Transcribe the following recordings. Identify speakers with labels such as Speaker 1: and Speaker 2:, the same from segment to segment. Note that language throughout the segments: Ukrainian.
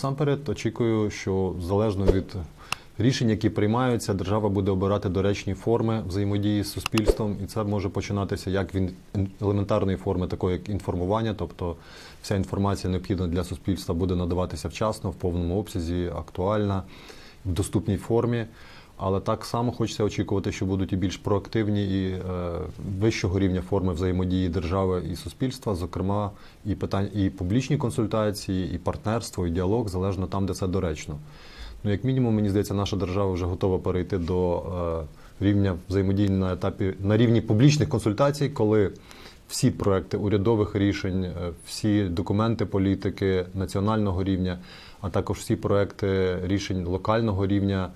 Speaker 1: Насамперед очікую, що залежно від рішень, які приймаються, держава буде обирати доречні форми взаємодії з суспільством, і це може починатися як від елементарної форми, такої як інформування, тобто вся інформація необхідна для суспільства буде надаватися вчасно, в повному обсязі, актуальна, в доступній формі. Але так само хочеться очікувати, що будуть і більш проактивні і е, вищого рівня форми взаємодії держави і суспільства, зокрема, і питань, і публічні консультації, і партнерство, і діалог, залежно там, де це доречно. Ну, як мінімум, мені здається, наша держава вже готова перейти до е, рівня взаємодії на етапі на рівні публічних консультацій, коли всі проекти урядових рішень, е, всі документи політики національного рівня, а також всі проекти рішень локального рівня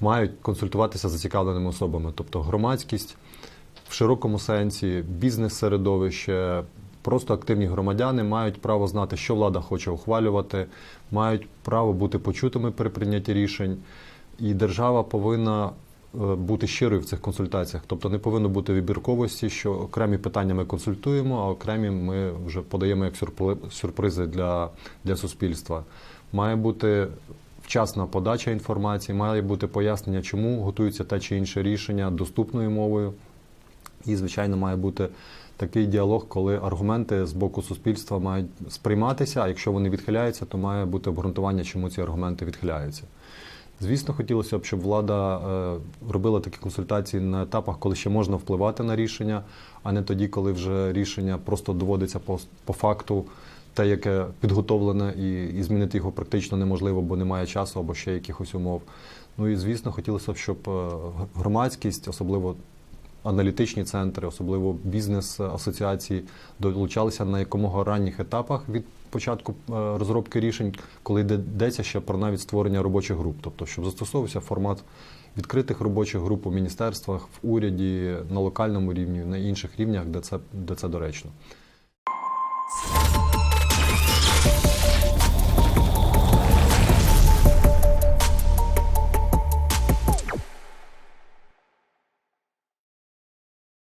Speaker 1: мають консультуватися зацікавленими особами, тобто громадськість в широкому сенсі, бізнес-середовище, просто активні громадяни мають право знати, що влада хоче ухвалювати, мають право бути почутими при прийнятті рішень, і держава повинна е, бути щирою в цих консультаціях. Тобто не повинно бути вибірковості, що окремі питання ми консультуємо, а окремі ми вже подаємо як сюрпризи для, для суспільства. Має бути вчасна подача інформації, має бути пояснення, чому готується те чи інше рішення доступною мовою. І, звичайно, має бути такий діалог, коли аргументи з боку суспільства мають сприйматися, а якщо вони відхиляються, то має бути обґрунтування, чому ці аргументи відхиляються. Звісно, хотілося б, щоб влада е, робила такі консультації на етапах, коли ще можна впливати на рішення, а не тоді, коли вже рішення просто доводиться по, по факту, те, яке підготовлене, і, і змінити його практично неможливо, бо немає часу або ще якихось умов. Ну і звісно, хотілося б, щоб е, громадськість, особливо аналітичні центри, особливо бізнес-асоціації, долучалися на якомога ранніх етапах від початку е, розробки рішень, коли йдеться ще про навіть створення робочих груп, тобто щоб застосовувався формат відкритих робочих груп у міністерствах, в уряді, на локальному рівні, на інших рівнях, де це, де це доречно.